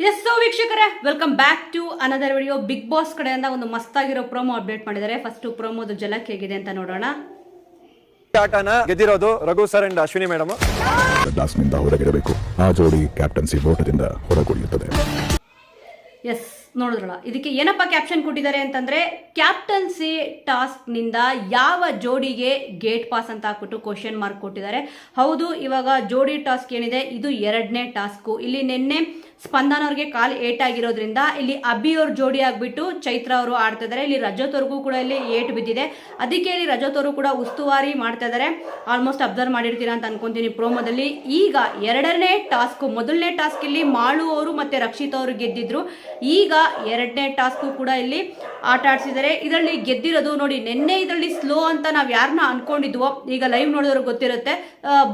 S so ವೀಕ್ಷಕರೇ welcome back to another video big boss ಕಡೆಯಿಂದ ಒಂದು ಮಸ್ತಾಗಿರೋ ಪ್ರೋಮೋ ಅಪ್ಡೇಟ್ ಮಾಡಿದ್ದಾರೆ. ಫಸ್ಟ್ ಪ್ರೋಮೋದು ಜಲಕ್ ಹೇಗಿದೆ ಅಂತ ನೋಡೋಣ. ಆಟನ ಗೆದ್ದಿರೋದು Raghu sir and Ashwini madam ಟಾಸ್ಕ್ನಿಂದ ಹೊರಗಿಡಬೇಕು ಆ ಜೋಡಿ ಕ್ಯಾಪ್ಟನ್ಸಿ ಓಟದಿಂದ ಹೊರಗುಳಿಯುತ್ತದೆ. ಎಸ್ ನೋಡಿದ್ರಲ್ಲ, ಇದಕ್ಕೆ ಏನಪ್ಪ ಕ್ಯಾಪ್ಷನ್ ಕೊಟ್ಟಿದ್ದಾರೆ ಅಂತಂದ್ರೆ ಕ್ಯಾಪ್ಟನ್ಸಿ ಟಾಸ್ಕ್ನಿಂದ ಯಾವ ಜೋಡಿಗೆ ಗೇಟ್ ಪಾಸ್ ಅಂತ ಹಾಕ್ಬಿಟ್ಟು ಕ್ವಶನ್ ಮಾರ್ಕ್ ಕೊಟ್ಟಿದ್ದಾರೆ. ಹೌದು, ಇವಾಗ ಜೋಡಿ ಟಾಸ್ಕ್ ಏನಿದೆ, ಇದು ಎರಡನೇ ಟಾಸ್ಕು ಇಲ್ಲಿ ನಿನ್ನೆ ಸ್ಪಂದನ್ ಅವ್ರಿಗೆ ಕಾಲ್ ಏಟ್ ಆಗಿರೋದ್ರಿಂದ ಇಲ್ಲಿ ಅಭಿ ಅವ್ರ ಜೋಡಿ ಆಗ್ಬಿಟ್ಟು ಚೈತ್ರ ಅವರು ಆಡ್ತಾ ಇದ್ದಾರೆ. ಇಲ್ಲಿ ರಜತ್ ಅವ್ರಿಗೂ ಕೂಡ ಇಲ್ಲಿ ಏಟ್ ಬಿದ್ದಿದೆ. ಅದಕ್ಕೆ ಇಲ್ಲಿ ರಜತ್ ಅವರು ಕೂಡ ಉಸ್ತುವಾರಿ ಮಾಡ್ತಾ ಇದ್ದಾರೆ. ಆಲ್ಮೋಸ್ಟ್ ಅಬ್ಸರ್ವ್ ಮಾಡಿರ್ತೀರಾ ಅಂತ ಅನ್ಕೊಂತೀನಿ ಪ್ರೋಮೋದಲ್ಲಿ ಈಗ ಎರಡನೇ ಟಾಸ್ಕ್ ಮೊದಲನೇ ಟಾಸ್ಕ್ ಇಲ್ಲಿ ಮಾಳು ಅವರು ಮತ್ತೆ ರಕ್ಷಿತ್ ಅವರು ಗೆದ್ದಿದ್ರು. ಈಗ ಎರಡನೇ ಟಾಸ್ಕು ಕೂಡ ಇಲ್ಲಿ ಆಟ ಆಡ್ಸಿದ್ದಾರೆ. ಇದರಲ್ಲಿ ಗೆದ್ದಿರೋದು ನೋಡಿ, ನಿನ್ನೆ ಇದರಲ್ಲಿ ಸ್ಲೋ ಅಂತ ನಾವು ಯಾರನ್ನ ಅನ್ಕೊಂಡಿದ್ವೋ, ಈಗ ಲೈವ್ ನೋಡಿದ್ರು ಗೊತ್ತಿರುತ್ತೆ.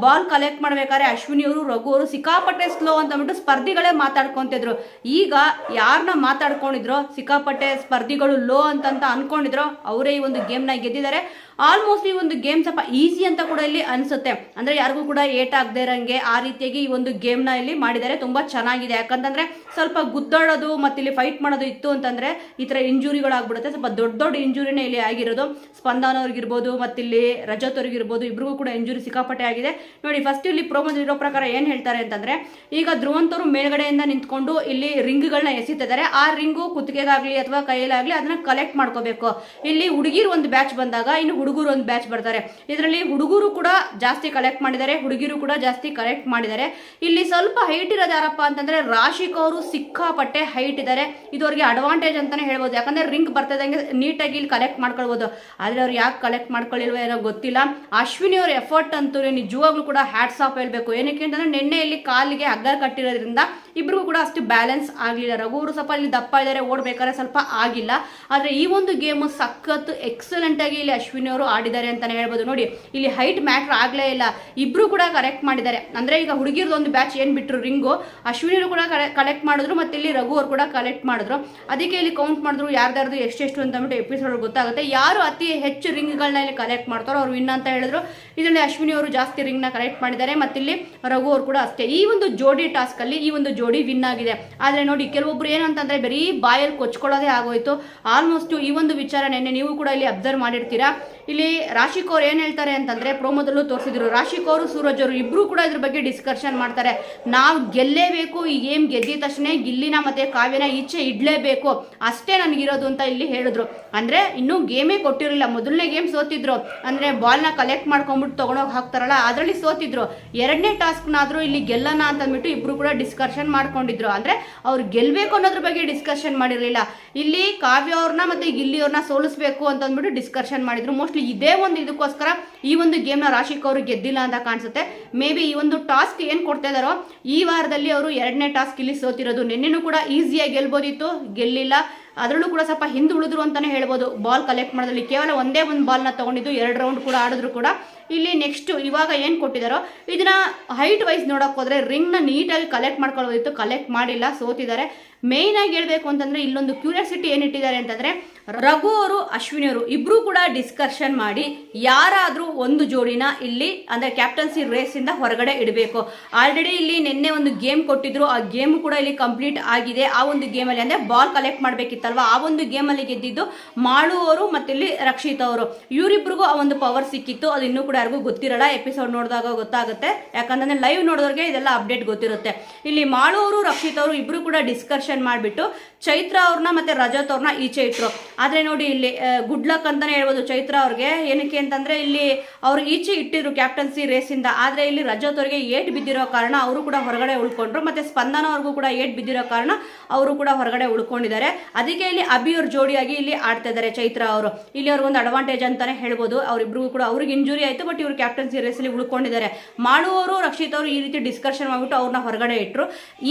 ಬಾಲ್ ಕಲೆಕ್ಟ್ ಮಾಡ್ಬೇಕಾದ್ರೆ ಅಶ್ವಿನಿ ಅವರು, ರಘು ಅವರು ಸಿಕ್ಕಾಪಟ್ಟೆ ಸ್ಲೋ ಅಂತ ಅಂದ್ಬಿಟ್ಟು ಸ್ಪರ್ಧಿಗಳೇ ಮಾತಾಡ್ಕೊಂತಿದ್ರು. ಈಗ ಯಾರನ್ನ ಮಾತಾಡ್ಕೊಂಡಿದ್ರೋ, ಸಿಕ್ಕಾಪಟ್ಟೆ ಸ್ಪರ್ಧಿಗಳು ಲೋ ಅಂತಂತ ಅನ್ಕೊಂಡಿದ್ರೋ, ಅವರೇ ಈ ಒಂದು ಗೇಮ್ನ ಗೆದ್ದಿದ್ದಾರೆ. ಆಲ್ಮೋಸ್ಟ್ ಈ ಒಂದು ಗೇಮ್ ಸ್ವಲ್ಪ ಈಸಿ ಅಂತ ಕೂಡ ಇಲ್ಲಿ ಅನ್ಸುತ್ತೆ. ಅಂದ್ರೆ ಯಾರಿಗೂ ಕೂಡ ಏಟ್ ಆಗದೆ ಇರಂಗೆ ಆ ರೀತಿಯಾಗಿ ಈ ಒಂದು ಗೇಮ್ನ ಇಲ್ಲಿ ಮಾಡಿದ್ದಾರೆ. ತುಂಬಾ ಚೆನ್ನಾಗಿದೆ. ಯಾಕಂತಂದ್ರೆ ಸ್ವಲ್ಪ ಗುದ್ದಾಡೋದು ಮತ್ತೆ ಇಲ್ಲಿ ಫೈಟ್ ಮಾಡೋದು ಇತ್ತು ಅಂತಂದ್ರೆ ಈ ತರ ಇಂಜುರಿಗಳಾಗ್ಬಿಡುತ್ತೆ. ಸ್ವಲ್ಪ ದೊಡ್ಡ ದೊಡ್ಡ ಇಂಜುರಿನೇ ಇಲ್ಲಿ ಆಗಿರೋದು. ಸ್ಪಂದನ ಅವ್ರಿಗಿರ್ಬೋದು ಮತ್ತೆ ಇಲ್ಲಿ ರಜತ್ ಅವ್ರಿಗಿರ್ಬೋದು ಇಬ್ರಿಗೂ ಕೂಡ ಇಂಜುರಿ ಸಿಕ್ಕಾಪಟ್ಟೆ ಆಗಿದೆ. ನೋಡಿ ಫಸ್ಟ್ ಇಲ್ಲಿ ಇರೋ ಪ್ರಕಾರ ಏನ್ ಹೇಳ್ತಾರೆ ಅಂತಂದ್ರೆ, ಈಗ ಧ್ರುವಂತರು ಮೇಲ್ಗಡೆಯಿಂದ ನಿಂತ್ಕೊಂಡು ಇಲ್ಲಿ ರಿಂಗ್ಗಳನ್ನ ಎಸಿತಿದ್ದಾರೆ. ಆ ರಿಂಗು ಕುತ್ತಿಗೆಗಾಗ್ಲಿ ಅಥವಾ ಕೈಯಲ್ಲಾಗ್ಲಿ ಅದನ್ನ ಕಲೆಕ್ಟ್ ಮಾಡ್ಕೋಬೇಕು. ಇಲ್ಲಿ ಹುಡುಗಿರು ಒಂದು ಬ್ಯಾಚ್ ಬಂದಾಗ, ಇನ್ನು ಹುಡುಗರು ಒಂದು ಬ್ಯಾಚ್ ಬರ್ತಾರೆ. ಇದರಲ್ಲಿ ಹುಡುಗರು ಕೂಡ ಜಾಸ್ತಿ ಕಲೆಕ್ಟ್ ಮಾಡಿದ್ದಾರೆ, ಹುಡುಗಿರು ಕೂಡ ಜಾಸ್ತಿ ಕಲೆಕ್ಟ್ ಮಾಡಿದ್ದಾರೆ. ಇಲ್ಲಿ ಸ್ವಲ್ಪ ಹೈಟ್ ಇರೋದು ಯಾರಪ್ಪ ಅಂತಂದ್ರೆ ರಾಶಿಕ್ ಅವರು ಸಿಕ್ಕಾಪಟ್ಟೆ ಹೈಟ್ ಇದ್ದಾರೆ. ಇದು ಅವ್ರಿಗೆ ಅಡ್ವಾಂಟೇಜ್ ಅಂತಾನೆ ಹೇಳ್ಬೋದು. ಯಾಕಂದ್ರೆ ರಿಂಗ್ ಬರ್ತದಂಗೆ ನೀಟಾಗಿ ಇಲ್ಲಿ ಕಲೆಕ್ಟ್ ಮಾಡ್ಕೊಳ್ಬೋದು. ಆದ್ರೆ ಅವ್ರು ಯಾಕೆ ಕಲೆಕ್ಟ್ ಮಾಡ್ಕೊಳ್ಳಿಲ್ವೋ ಏನೋ ಗೊತ್ತಿಲ್ಲ. ಅಶ್ವಿನಿ ಅವ್ರ ಎಫರ್ಟ್ ಅಂತೂ ನಿಜವಾಗ್ಲೂ ಕೂಡ ಹ್ಯಾಟ್ಸ್ ಆಫ್ ಹೇಳಬೇಕು. ಏನಕ್ಕೆ ಅಂತಂದ್ರೆ ನಿನ್ನೆ ಇಲ್ಲಿ ಕಾಲಿಗೆ ಹಗ್ಗ ಕಟ್ಟಿರೋದ್ರಿಂದ ಇಬ್ರಿಗೂ ಕೂಡ ಅಷ್ಟು ಬ್ಯಾಲೆನ್ಸ್ ಆಗಲಿಲ್ಲ. ರಘು ಸ್ವಲ್ಪ ಇಲ್ಲಿ ದಪ್ಪ ಇದ್ದಾರೆ, ಓಡ್ಬೇಕಾದ್ರೆ ಸ್ವಲ್ಪ ಆಗಿಲ್ಲ. ಆದ್ರೆ ಈ ಒಂದು ಗೇಮ್ ಸಖತ್ ಎಕ್ಸಲೆಂಟಾಗಿ ಇಲ್ಲಿ ಅಶ್ವಿನಿ ಅವರು ಆಡಿದ್ದಾರೆ ಅಂತಾನೆ ಹೇಳ್ಬೋದು. ನೋಡಿ, ಇಲ್ಲಿ ಹೈಟ್ ಮ್ಯಾಟ್ರ್ ಆಗಲೇ ಇಲ್ಲ. ಇಬ್ರು ಕೂಡ ಕರೆಕ್ಟ್ ಮಾಡಿದ್ದಾರೆ. ಅಂದ್ರೆ ಈಗ ಹುಡುಗಿರದು ಒಂದು ಬ್ಯಾಚ್ ಏನು ಬಿಟ್ರು ರಿಂಗು, ಅಶ್ವಿನಿರು ಕೂಡ ಕಲೆಕ್ಟ್ ಮಾಡಿದ್ರು ಮತ್ತೆ ಇಲ್ಲಿ ರಘು ಅವರು ಕೂಡ ಕಲೆಕ್ಟ್ ಮಾಡಿದ್ರು. ಅದಕ್ಕೆ ಇಲ್ಲಿ ಕೌಂಟ್ ಮಾಡಿದ್ರು ಯಾರ್ದಾರ್ದು ಎಷ್ಟೆಷ್ಟು ಅಂತ ಅಂದ್ಬಿಟ್ಟು ಎಪಿಸೋಡ್ ಗೊತ್ತಾಗುತ್ತೆ. ಯಾರು ಅತಿ ಹೆಚ್ಚು ರಿಂಗ್ಗಳನ್ನ ಇಲ್ಲಿ ಕಲೆಕ್ಟ್ ಮಾಡ್ತಾರೋ ಅವ್ರು ವಿನ್ ಅಂತ ಹೇಳಿದ್ರು. ಇದರಲ್ಲಿ ಅಶ್ವಿನಿ ಅವರು ಜಾಸ್ತಿ ರಿಂಗ್ನ ಕಲೆಕ್ಟ್ ಮಾಡಿದ್ದಾರೆ ಮತ್ತೆ ಇಲ್ಲಿ ರಘು ಅವರು ಕೂಡ ಅಷ್ಟೇ. ಈ ಒಂದು ಜೋಡಿ ಟಾಸ್ಕಲ್ಲಿ ಈ ಒಂದು ಜೋಡಿ ವಿನ್ ಆಗಿದೆ. ಆದ್ರೆ ನೋಡಿ ಕೆಲವೊಬ್ರು ಏನಂತಂದ್ರೆ ಬರೀ ಬಾಯಲ್ಲಿ ಕೊಚ್ಕೊಳ್ಳೋದೇ ಆಗೋಯ್ತು. ಆಲ್ಮೋಸ್ಟ್ ಈ ಒಂದು ವಿಚಾರ ನೆನ್ನೆ ನೀವು ಕೂಡ ಇಲ್ಲಿ ಅಬ್ಸರ್ವ್ ಮಾಡಿರ್ತೀರಾ. ಇಲ್ಲಿ ರಾಶಿಕ್ ಅವ್ರು ಏನು ಹೇಳ್ತಾರೆ ಅಂತಂದ್ರೆ ಪ್ರೋಮೋದಲ್ಲೂ ತೋರಿಸಿದ್ರು. ರಾಶಿಕ್ ಅವರು, ಸೂರಜ್ ಅವರು ಇಬ್ರು ಕೂಡ ಇದ್ರ ಬಗ್ಗೆ ಡಿಸ್ಕಷನ್ ಮಾಡ್ತಾರೆ. ನಾವು ಗೆಲ್ಲೇಬೇಕು, ಈ ಗೇಮ್ ಗೆದ್ದಿದ ತಕ್ಷಣ ಗಿಲ್ಲಿನ ಮತ್ತೆ ಕಾವ್ಯನ ಈಚೆ ಇಡಲೇಬೇಕು. ಅಷ್ಟೇ ನನಗಿರೋದು ಅಂತ ಇಲ್ಲಿ ಹೇಳಿದ್ರು. ಅಂದ್ರೆ ಇನ್ನೂ ಗೇಮೇ ಕೊಟ್ಟಿರಲಿಲ್ಲ. ಮೊದಲನೇ ಗೇಮ್ ಸೋತಿದ್ರು. ಅಂದ್ರೆ ಬಾಲ್ನ ಕಲೆಕ್ಟ್ ಮಾಡ್ಕೊಂಡ್ಬಿಟ್ಟು ತೊಗೊಂಡೋಗಿ ಹಾಕ್ತಾರಲ್ಲ, ಅದರಲ್ಲಿ ಸೋತಿದ್ರು. ಎರಡನೇ ಟಾಸ್ಕ್ನಾದರೂ ಇಲ್ಲಿ ಗೆಲ್ಲನ ಅಂತ ಅಂದ್ಬಿಟ್ಟು ಇಬ್ರು ಕೂಡ ಡಿಸ್ಕಷನ್ ಮಾಡ್ಕೊಂಡಿದ್ರು. ಅಂದ್ರೆ ಅವ್ರು ಗೆಲ್ಬೇಕು ಅನ್ನೋದ್ರ ಬಗ್ಗೆ ಡಿಸ್ಕಷನ್ ಮಾಡಿರಲಿಲ್ಲ. ಇಲ್ಲಿ ಕಾವ್ಯ ಅವ್ರನ್ನ ಮತ್ತೆ ಗಿಲ್ಲಿ ಅವ್ರನ್ನ ಸೋಲಿಸ್ಬೇಕು ಅಂತ ಅಂದ್ಬಿಟ್ಟು ಡಿಸ್ಕಷನ್ ಮಾಡಿದ್ರು. ಮೋಸ್ಟ್ಲಿ ಇದೇ ಒಂದು ಇದಕ್ಕೋಸ್ಕರ ಈ ಒಂದು ಗೇಮ್ನ ರಾಶಿಕ್ ಅವರು ಗೆದ್ದಿಲ್ಲ ಅಂತ ಕಾಣಿಸುತ್ತೆ. ಮೇ ಬಿ ಈ ಒಂದು ಟಾಸ್ಕ್ ಏನು ಕೊಡ್ತಾ ಇದಾರೋ, ಈ ವಾರದಲ್ಲಿ ಅವರು ಎರಡನೇ ಟಾಸ್ಕ್ ಇಲ್ಲಿ ಸೋತಿರೋದು. ನಿನ್ನೆನೂ ಕೂಡ ಈಸಿಯಾಗಿ ಗೆಲ್ಬೋದಿತ್ತು, ಗೆಲ್ಲಿಲ್ಲ. ಅದರಲ್ಲೂ ಕೂಡ ಸ್ವಲ್ಪ ಹಿಂದುಳಿದ್ರು ಅಂತಾನೆ ಹೇಳ್ಬೋದು. ಬಾಲ್ ಕಲೆಕ್ಟ್ ಮಾಡೋದ್ರಲ್ಲಿ ಕೇವಲ ಒಂದೇ ಒಂದು ಬಾಲ್ನ ತಗೊಂಡಿದ್ದು, ಎರಡು ರೌಂಡ್ ಕೂಡ ಆಡಿದ್ರು ಕೂಡ. ಇಲ್ಲಿ ನೆಕ್ಸ್ಟ್ ಇವಾಗ ಏನು ಕೊಟ್ಟಿದ್ದಾರೋ ಇದನ್ನ ಹೈಟ್ ವೈಸ್ ನೋಡಕ್ ಹೋದ್ರೆ ರಿಂಗ್ನ ನೀಟಾಗಿ ಕಲೆಕ್ಟ್ ಮಾಡ್ಕೊಳ್ಬೋದಿತ್ತು ಕಲೆಕ್ಟ್ ಮಾಡಿಲ್ಲ, ಸೋತಿದ್ದಾರೆ. ಮೇಯ್ನ್ ಆಗಿ ಹೇಳ್ಬೇಕು ಅಂತಂದ್ರೆ ಇಲ್ಲೊಂದು ಕ್ಯೂರಿಯಾಸಿಟಿ ಏನಿಟ್ಟಿದ್ದಾರೆ ಅಂತಂದ್ರೆ, ರಘು ಅವರು, ಅಶ್ವಿನಿ ಅವರು ಇಬ್ಬರು ಕೂಡ ಡಿಸ್ಕಷನ್ ಮಾಡಿ ಯಾರಾದರೂ ಒಂದು ಜೋಡಿನ ಇಲ್ಲಿ ಅಂದ್ರೆ ಕ್ಯಾಪ್ಟನ್ಸಿ ರೇಸ್ ಇಂದ ಹೊರಗಡೆ ಇಡಬೇಕು. ಆಲ್ರೆಡಿ ಇಲ್ಲಿ ನಿನ್ನೆ ಒಂದು ಗೇಮ್ ಕೊಟ್ಟಿದ್ರು, ಆ ಗೇಮ್ ಕೂಡ ಇಲ್ಲಿ ಕಂಪ್ಲೀಟ್ ಆಗಿದೆ. ಆ ಒಂದು ಗೇಮಲ್ಲಿ ಅಂದ್ರೆ ಬಾಲ್ ಕಲೆಕ್ಟ್ ಮಾಡಬೇಕಿತ್ತಲ್ವ? ಆ ಒಂದು ಗೇಮಲ್ಲಿ ಗೆದ್ದಿದ್ದು ಮಾಡುವವರು ಮತ್ತು ಮತ್ತೆ ಇಲ್ಲಿ ರಕ್ಷಿತ್ ಅವರು. ಇವರಿಬ್ರಿಗೂ ಆ ಒಂದು ಪವರ್ ಸಿಕ್ಕಿತ್ತು. ಅದು ಇನ್ನೂ ಕೂಡ ಯಾರಿಗೂ ಗೊತ್ತಿರಲ್ಲ. ಎಪಿಸೋಡ್ ನೋಡಿದಾಗ ಗೊತ್ತಾಗುತ್ತೆ. ಯಾಕಂದ್ರೆ ಲೈವ್ ನೋಡೋರಿಗೆ ಇದೆಲ್ಲ ಅಪ್ಡೇಟ್ ಗೊತ್ತಿರುತ್ತೆ. ಇಲ್ಲಿ ಮಾಡುವವರು ರಕ್ಷಿತ್ ಅವರು ಇಬ್ಬರು ಕೂಡ ಡಿಸ್ಕಷನ್ ಮಾಡಿಬಿಟ್ಟು ಚೈತ್ರ ಅವ್ರನ್ನ ಮತ್ತೆ ರಜತ್ ಅವ್ರನ್ನ ಈಚೆ ಇಟ್ರು. ಆದ್ರೆ ನೋಡಿ ಇಲ್ಲಿ ಗುಡ್ ಲಕ್ ಅಂತಾನೆ ಹೇಳ್ಬೋದು ಚೈತ್ರ ಅವ್ರಿಗೆ. ಏನಕ್ಕೆ ಅಂತಂದ್ರೆ ಇಲ್ಲಿ ಅವ್ರು ಈಚೆ ಇಟ್ಟಿದ್ರು ಕ್ಯಾಪ್ಟನ್ಸಿ ರೇಸ್ ಇಂದ. ಆದ್ರೆ ಇಲ್ಲಿ ರಜತ್ ಅವ್ರಿಗೆ ಏಟ್ ಬಿದ್ದಿರೋ ಕಾರಣ ಅವರು ಕೂಡ ಹೊರಗಡೆ ಉಳ್ಕೊಂಡ್ರು. ಮತ್ತೆ ಸ್ಪಂದನ ಕೂಡ ಏಟ್ ಬಿದ್ದಿರೋ ಕಾರಣ ಅವರು ಕೂಡ ಹೊರಗಡೆ ಉಳ್ಕೊಂಡಿದ್ದಾರೆ. ಅದಕ್ಕೆ ಇಲ್ಲಿ ಅಭಿ ಅವ್ರ ಜೋಡಿಯಾಗಿ ಇಲ್ಲಿ ಆಡ್ತಾ ಇದ್ದಾರೆ ಚೈತ್ರ ಅವರು. ಇಲ್ಲಿ ಅವ್ರಿಗೊಂದು ಅಡ್ವಾಂಟೇಜ್ ಅಂತಾನೆ ಹೇಳ್ಬೋದು. ಅವರಿಬ್ರಿಗೂ ಕೂಡ ಅವ್ರಿಗೆ ಇಂಜುರಿ ಆಯ್ತು ಬಟ್ ಇವ್ರು ಕ್ಯಾಪ್ಟನ್ಸಿ ರೇಸ್ ಅಲ್ಲಿ ಉಳ್ಕೊಂಡಿದ್ದಾರೆ. ಮಾಡುವವರು ರಕ್ಷಿತ್ ಅವರು ಈ ರೀತಿ ಡಿಸ್ಕಷನ್ ಮಾಡ್ಬಿಟ್ಟು ಅವ್ರನ್ನ ಹೊರಗಡೆ ಇಟ್ರು.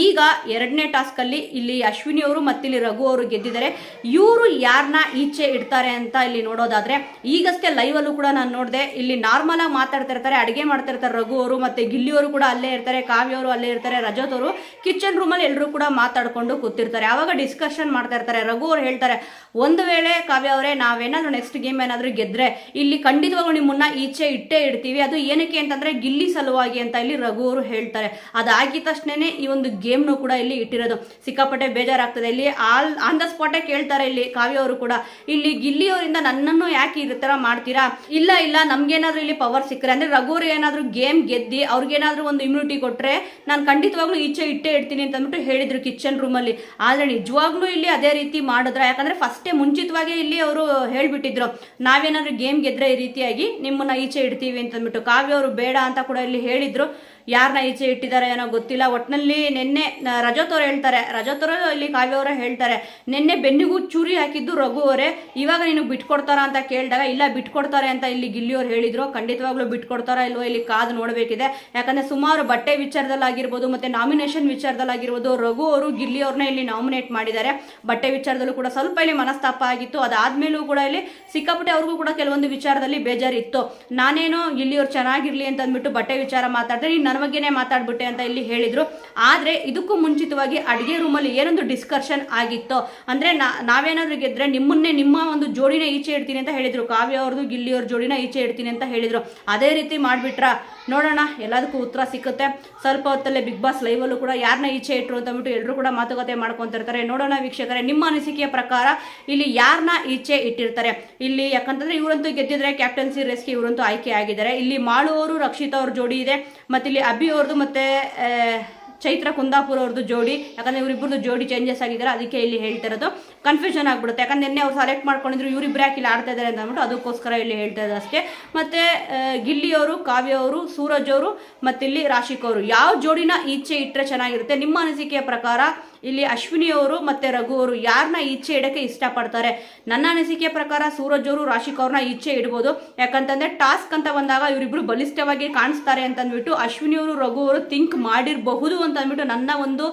ಈಗ ಎರಡನೇ ಟಾಸ್ಕ್ ಅಲ್ಲಿ ಇಲ್ಲಿ ಅಶ್ವಿನಿ ಅವರು ಮತ್ತೆ ಇಲ್ಲಿ ರಘು ಅವರು ಗೆದ್ದಿದ್ದಾರೆ. ಇವರು ಯಾರನ್ನ ಈಚೆ ಇಡ್ತಾರೆ ಅಂತ ಇಲ್ಲಿ ನೋಡೋದಾದ್ರೆ, ಈಗಷ್ಟೇ ಲೈವ್ ಅಲ್ಲೂ ಕೂಡ ನಾನು ನೋಡಿದೆ, ಇಲ್ಲಿ ನಾರ್ಮಲ್ ಆಗಿ ಮಾತಾಡ್ತಾ ಇರ್ತಾರೆ, ಅಡುಗೆ ಮಾಡ್ತಾ ಇರ್ತಾರೆ ರಘು ಅವರು ಮತ್ತೆ ಗಿಲ್ಲಿ ಅವರು ಕೂಡ ಅಲ್ಲೇ ಇರ್ತಾರೆ, ಕಾವ್ಯ ಅವರು ಅಲ್ಲೇ ಇರ್ತಾರೆ, ರಜತ್ ಅವರು ಕಿಚನ್ ರೂಮಲ್ಲಿ ಎಲ್ಲರೂ ಕೂಡ ಮಾತಾಡ್ಕೊಂಡು ಕೂತಿರ್ತಾರೆ. ಆವಾಗ ಡಿಸ್ಕಷನ್ ಮಾಡ್ತಾ ಇರ್ತಾರೆ. ರಘು ಅವರು ಹೇಳ್ತಾರೆ, ಒಂದು ವೇಳೆ ಕಾವ್ಯ ಅವರೇ, ನಾವೇನಾದ್ರೂ ನೆಕ್ಸ್ಟ್ ಗೇಮ್ ಏನಾದ್ರೂ ಗೆದ್ರೆ, ಇಲ್ಲಿ ಖಂಡಿತವಾಗ್ಲೂ ನಿಮ್ಮನ್ನ ಈಚೆ ಇಟ್ಟೇ ಇಡ್ತೀವಿ. ಅದು ಏನಕ್ಕೆ ಅಂತಂದ್ರೆ ಗಿಲ್ಲಿ ಸಲುವಾಗಿ ಅಂತ ಇಲ್ಲಿ ರಘು ಅವರು ಹೇಳ್ತಾರೆ. ಅದಾಗಿದ ತಕ್ಷಣನೇ ಈ ಒಂದು ಗೇಮ್ನು ಕೂಡ ಇಲ್ಲಿ ಇಟ್ಟಿರೋದು. ಸಿಕ್ಕಾಪಟ್ಟೆ ಬೇಜಾರಾಗ್ತದೆ. ಇಲ್ಲಿ ಆಲ್ ಆನ್ ದ ಸ್ಪಾಟೇ ಕೇಳ್ತಾರೆ ಇಲ್ಲಿ ಕಾವ್ಯ ಅವರು ಕೂಡ. ಇಲ್ಲಿ ಗಿಲ್ಲಿ ಅವರಿಂದ ನನ್ನನ್ನು ಯಾಕೆ ಈ ಥರ ಮಾಡ್ತೀರಾ? ಇಲ್ಲ ಇಲ್ಲ, ನಮ್ಗೇನಾದ್ರೂ ಇಲ್ಲಿ ಪವರ್ ಸಿಕ್ಕರೆ ಅಂದ್ರೆ ರಘು ಏನಾದರೂ ಗೇಮ್ ಗೆದ್ದಿ ಅವ್ರಿಗೇನಾದ್ರೂ ಒಂದು ಇಮ್ಯುನಿಟಿ ಕೊಟ್ರೆ ನಾನು ಖಂಡಿತವಾಗ್ಲೂ ಈಚೆ ಇಟ್ಟೇ ಇಡ್ತೀನಿ ಅಂತ ಅಂದ್ಬಿಟ್ಟು ಹೇಳಿದ್ರು ಕಿಚನ್ ರೂಮಲ್ಲಿ ಆದರೆ ನಿಜವಾಗ್ಲೂ ಇಲ್ಲಿ ಅದೇ ರೀತಿ ಮಾಡಿದ್ರ, ಯಾಕಂದ್ರೆ ಫಸ್ಟೇ ಮುಂಚಿತವಾಗಿ ಇಲ್ಲಿ ಅವರು ಹೇಳ್ಬಿಟ್ಟಿದ್ರು, ನಾವೇನಾದ್ರೂ ಗೇಮ್ ಗೆದ್ರೆ ಈ ರೀತಿಯಾಗಿ ನಿಮ್ಮನ್ನ ಈಚೆ ಇಡ್ತೀವಿ ಅಂತ ಅಂದ್ಬಿಟ್ಟು ಕಾವ್ಯ ಅವರು ಬೇಡ ಅಂತ ಕೂಡ ಇಲ್ಲಿ ಹೇಳಿದ್ರು. ಯಾರನ್ನ ಈಚೆ ಇಟ್ಟಿದ್ದಾರೆ ಏನೋ ಗೊತ್ತಿಲ್ಲ. ಒಟ್ಟಿನಲ್ಲಿ ನಿನ್ನೆ ರಜತೋರು ರಜತ್ ಹೇಳ್ತಾರೆ. ರಜತ್ ಅವರು ಇಲ್ಲಿ ಕಾವ್ಯ ಅವರೇ ಹೇಳ್ತಾರೆ, ನಿನ್ನೆ ಬೆನ್ನಿಗೂ ಚೂರಿ ಹಾಕಿದ್ದು ರಘು ಅವರೇ. ಇವಾಗ ನೀನು ಬಿಟ್ಕೊಡ್ತಾರ ಅಂತ ಕೇಳಿದಾಗ, ಇಲ್ಲ ಬಿಟ್ಕೊಡ್ತಾರೆ ಅಂತ ಇಲ್ಲಿ ಗಿಲ್ಲಿಯವ್ರು ಹೇಳಿದ್ರು. ಖಂಡಿತವಾಗ್ಲೂ ಬಿಟ್ಕೊಡ್ತಾರ ಇಲ್ವೋ ಇಲ್ಲಿ ಕಾದು ನೋಡಬೇಕಿದೆ. ಯಾಕಂದ್ರೆ ಸುಮಾರು ಬಟ್ಟೆ ವಿಚಾರದಲ್ಲಾಗಿರ್ಬೋದು ಮತ್ತೆ ನಾಮಿನೇಷನ್ ವಿಚಾರದಲ್ಲಾಗಿರ್ಬೋದು ರಘು ಅವರು ಗಿಲ್ಲಿ ಅವ್ರನ್ನ ಇಲ್ಲಿ ನಾಮಿನೇಟ್ ಮಾಡಿದ್ದಾರೆ. ಬಟ್ಟೆ ವಿಚಾರದಲ್ಲೂ ಕೂಡ ಸ್ವಲ್ಪ ಇಲ್ಲಿ ಮನಸ್ತಾಪ ಆಗಿತ್ತು. ಅದಾದ್ಮೇಲೂ ಕೂಡ ಇಲ್ಲಿ ಸಿಕ್ಕಾಪಟ್ಟೆ ಅವ್ರಿಗೂ ಕೂಡ ಕೆಲವೊಂದು ವಿಚಾರದಲ್ಲಿ ಬೇಜಾರಿತ್ತು. ನಾನೇನು ಗಿಲ್ಲಿಯವ್ರು ಚೆನ್ನಾಗಿರ್ಲಿ ಅಂತ ಅಂದ್ಬಿಟ್ಟು ಬಟ್ಟೆ ವಿಚಾರ ಮಾತಾಡಿದ್ರೆ ನೀನು ನನ್ನ ಬಗ್ಗೆನೇ ಮಾತಾಡ್ಬಿಟ್ಟೆ ಅಂತ ಇಲ್ಲಿ ಹೇಳಿದರು. ಆದ್ರೆ ಇದಕ್ಕೂ ಮುಂಚಿತವಾಗಿ ಅಡಿಗೆ ರೂಮಲ್ಲಿ ಏನೊಂದು ಡಿಸ್ಕಷನ್ ಆಗಿತ್ತು. ಅಂದ್ರೆ ನಾವೇನಾದ್ರೂ ಗೆದ್ರೆ ನಿಮ್ಮನ್ನೇ ನಿಮ್ಮ ಒಂದು ಜೋಡಿನ ಈಚೆ ಇಡ್ತೀನಿ ಅಂತ ಹೇಳಿದರು. ಕಾವ್ಯ ಅವ್ರದ್ದು ಗಿಲ್ಲಿಯವ್ರ ಜೋಡಿನ ಈಚೆ ಇಡ್ತೀನಿ ಅಂತ ಹೇಳಿದರು. ಅದೇ ರೀತಿ ಮಾಡಿಬಿಟ್ರ? ನೋಡೋಣ, ಎಲ್ಲದಕ್ಕೂ ಉತ್ತರ ಸಿಕ್ಕುತ್ತೆ. ಸ್ವಲ್ಪ ಹೊತ್ತಲ್ಲೇ ಬಿಗ್ ಬಾಸ್ ಲೈವಲ್ಲೂ ಕೂಡ ಯಾರನ್ನ ಈಚೆ ಇಟ್ರು ಅಂತ ಬಿಟ್ಟು ಎಲ್ಲರೂ ಕೂಡ ಮಾತುಕತೆ ಮಾಡ್ಕೊಂತಿರ್ತಾರೆ. ನೋಡೋಣ ವೀಕ್ಷಕರೇ, ನಿಮ್ಮ ಅನಿಸಿಕೆಯ ಪ್ರಕಾರ ಇಲ್ಲಿ ಯಾರನ್ನ ಈಚೆ ಇಟ್ಟಿರ್ತಾರೆ? ಇಲ್ಲಿ ಯಾಕಂತಂದ್ರೆ ಇವರಂತೂ ಗೆದ್ದಿದ್ರೆ ಕ್ಯಾಪ್ಟನ್ಸಿ ರೇಸ್ಗೆ ಇವರಂತೂ ಆಯ್ಕೆ ಆಗಿದ್ದಾರೆ. ಇಲ್ಲಿ ಮಾಳುವರು ರಕ್ಷಿತ ಅವ್ರ ಜೋಡಿ ಇದೆ. ಮತ್ತೆ ಇಲ್ಲಿ ಅಭಿ ಅವ್ರದ್ದು ಮತ್ತೆ ಚೈತ್ರ ಕುಂದಾಪುರ ಅವ್ರದ್ದು ಜೋಡಿ. ಯಾಕಂದ್ರೆ ಇವರಿಬ್ಬರದ್ದು ಜೋಡಿ ಚೇಂಜಸ್ ಆಗಿದ್ದಾರೆ ಅದಕ್ಕೆ ಇಲ್ಲಿ ಹೇಳ್ತಾ ಇರೋದು. ಕನ್ಫ್ಯೂಷನ್ ಆಗ್ಬಿಡುತ್ತೆ. ಯಾಕಂದ್ರೆ ನಿನ್ನೆ ಅವ್ರು ಸೆಲೆಕ್ಟ್ ಮಾಡ್ಕೊಂಡಿದ್ರು ಇವರಿಬ್ಬರು ಯಾಕೆ ಇಲ್ಲಿ ಆಡ್ತಾ ಇದ್ದಾರೆ ಅಂತ ಅಂದ್ಬಿಟ್ಟು ಅದಕ್ಕೋಸ್ಕರ ಇಲ್ಲಿ ಹೇಳ್ತಾ ಇದ್ದಾರೆ ಅಷ್ಟೇ. ಮತ್ತೆ ಆ, ಗಿಲ್ಲಿ ಅವರು ಕಾವ್ಯ ಅವರು ಸೂರಜ್ ಅವರು ಮತ್ತಿಲ್ಲಿ ರಾಶಿಕ್ ಅವರು. ಯಾವ ಜೋಡಿನ ಈಚೆ ಇಟ್ಟರೆ ಚೆನ್ನಾಗಿರುತ್ತೆ? ನಿಮ್ಮ ಅನಿಸಿಕೆಯ ಪ್ರಕಾರ ಇಲ್ಲಿ ಅಶ್ವಿನಿ ಅವರು ಮತ್ತೆ ರಘು ಅವರು ಯಾರನ್ನ ಇಚ್ಛೆ ಇಡಕ್ಕೆ ಇಷ್ಟಪಡ್ತಾರೆ? ನನ್ನ ಅನಿಸಿಕೆ ಪ್ರಕಾರ ಸೂರಜ್ ಅವರು ರಾಶಿಕ್ ಅವ್ರನ್ನ ಇಚ್ಛೆ ಇಡ್ಬೋದು. ಯಾಕಂತಂದ್ರೆ ಟಾಸ್ಕ್ ಅಂತ ಬಂದಾಗ ಇವರಿಬ್ರು ಬಲಿಷ್ಠವಾಗಿ ಕಾಣಿಸ್ತಾರೆ ಅಂತಂದ್ಬಿಟ್ಟು ಅಶ್ವಿನಿ ಅವರು, ರಘು ಅವರು ಥಿಂಕ್ ಮಾಡಿರಬಹುದು ಅಂತ ಅಂದ್ಬಿಟ್ಟು ನನ್ನ ಒಂದು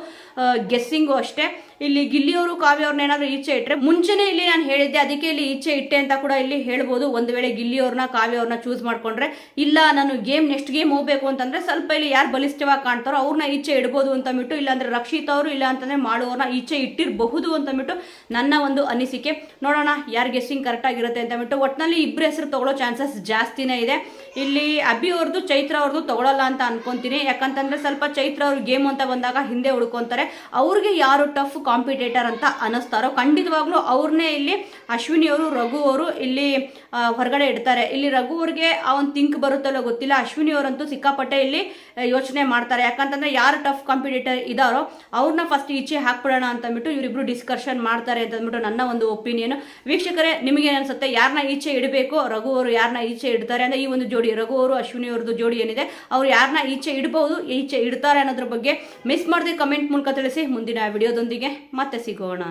ಗೆಸ್ಸಿಂಗು ಅಷ್ಟೇ. ಇಲ್ಲಿ ಗಿಲ್ಲಿಯವರು ಕಾವ್ಯ ಅವ್ರನ್ನ ಏನಾದ್ರು ಈಚೆ ಇಟ್ಟರೆ ಮುಂಚೆನೇ ಇಲ್ಲಿ ನಾನು ಹೇಳಿದ್ದೆ, ಅದಕ್ಕೆ ಇಲ್ಲಿ ಈಚೆ ಇಟ್ಟೆ ಅಂತ ಕೂಡ ಇಲ್ಲಿ ಹೇಳ್ಬೋದು. ಒಂದು ವೇಳೆ ಗಿಲ್ಲಿಯವ್ರನ್ನ ಕಾವ್ಯ ಅವ್ರನ್ನ ಚೂಸ್ ಮಾಡ್ಕೊಂಡ್ರೆ, ಇಲ್ಲ ನಾನು ಗೇಮ್ ನೆಕ್ಸ್ಟ್ ಗೇಮ್ ಹೋಗ್ಬೇಕು ಅಂತಂದ್ರೆ ಸ್ವಲ್ಪ ಇಲ್ಲಿ ಯಾರು ಬಲಿಷ್ಠವಾಗಿ ಕಾಣ್ತಾರೋ ಅವ್ರನ್ನ ಈಚೆ ಇಡ್ಬೋದು ಅಂತ ಅಂದ್ಬಿಟ್ಟು ಇಲ್ಲಾಂದ್ರೆ ರಕ್ಷಿತ್ ಅವರು, ಇಲ್ಲ ಅಂತಂದ್ರೆ ಮಾಡುವವ್ರನ್ನ ಈಚೆ ಇಟ್ಟಿರಬಹುದು ಅಂತ ಅಂದ್ಬಿಟ್ಟು ನನ್ನ ಒಂದು ಅನಿಸಿಕೆ. ನೋಡೋಣ ಯಾರು ಗೆಸ್ಸಿಂಗ್ ಕರೆಕ್ಟ್ ಆಗಿರುತ್ತೆ ಅಂತ ಅಂದ್ಬಿಟ್ಟು ಒಟ್ಟಿನಲ್ಲಿ ಇಬ್ಬರ ಹೆಸರು ತಗೊಳ್ಳೋ ಚಾನ್ಸಸ್ ಜಾಸ್ತಿನೇ ಇದೆ. ಇಲ್ಲಿ ಅಭಿ ಅವ್ರದ್ದು ಚೈತ್ರ ಅವ್ರದ್ದು ತಗೊಳ್ಳಲ್ಲ ಅಂತ ಅನ್ಕೊಂತೀನಿ. ಯಾಕಂತಂದ್ರೆ ಸ್ವಲ್ಪ ಚೈತ್ರ ಅವ್ರ ಗೇಮ್ ಅಂತ ಬಂದಾಗ ಹಿಂದೆ ಉಳ್ಕೊಂತಾರೆ ಅವ್ರಿಗೆ ಯಾರು ಟಫ್ ಕಾಂಪಿಟೇಟರ್ ಅಂತ ಅನ್ನಿಸ್ತಾರೋ, ಖಂಡಿತವಾಗ್ಲೂ ಅವ್ರನ್ನೇ ಇಲ್ಲಿ ಅಶ್ವಿನಿ ಅವರು, ರಘು ಅವರು ಇಲ್ಲಿ ಹೊರಗಡೆ ಇಡ್ತಾರೆ. ಇಲ್ಲಿ ರಘು ಅವ್ರಿಗೆ ಆ ಒಂದು ಥಿಂಕ್ ಬರುತ್ತಲ್ಲೋ ಗೊತ್ತಿಲ್ಲ. ಅಶ್ವಿನಿ ಅವರಂತೂ ಸಿಕ್ಕಾಪಟ್ಟೆ ಇಲ್ಲಿ ಯೋಚನೆ ಮಾಡ್ತಾರೆ. ಯಾಕಂತಂದ್ರೆ ಯಾರು ಟಫ್ ಕಾಂಪಿಟೇಟರ್ ಇದಾರೋ ಅವ್ರನ್ನ ಫಸ್ಟ್ ಈಚೆ ಹಾಕ್ಬಿಡೋಣ ಅಂತ ಅಂದ್ಬಿಟ್ಟು ಇವರಿಬ್ರು ಡಿಸ್ಕಷನ್ ಮಾಡ್ತಾರೆ ಅಂತ ಅಂದ್ಬಿಟ್ಟು ನನ್ನ ಒಂದು ಒಪಿನಿಯನ್ ವೀಕ್ಷಕರೇ, ನಿಮಗೆ ಅನ್ಸುತ್ತೆ ಯಾರನ್ನ ಈಚೆ ಇಡಬೇಕು? ರಘು ಅವರು ಯಾರನ್ನ ಈಚೆ ಇಡ್ತಾರೆ? ಅಂದ್ರೆ ಈ ಒಂದು ಜೋಡಿ, ರಘು ಅವರು, ಅಶ್ವಿನಿ ಅವ್ರದ್ದು ಜೋಡಿ ಏನಿದೆ, ಅವ್ರು ಯಾರನ್ನ ಈಚೆ ಇಡಬಹುದು ಈಚೆ ಇಡ್ತಾರೆ ಅನ್ನೋದ್ರ ಬಗ್ಗೆ ಮಿಸ್ ಮಾಡದೆ ಕಮೆಂಟ್ ಮೂಲಕ ತಿಳಿಸಿ ಮುಂದಿನ ವಿಡಿಯೋದೊಂದಿಗೆ ಮತ್ತೆ ಸಿಗೋಣ.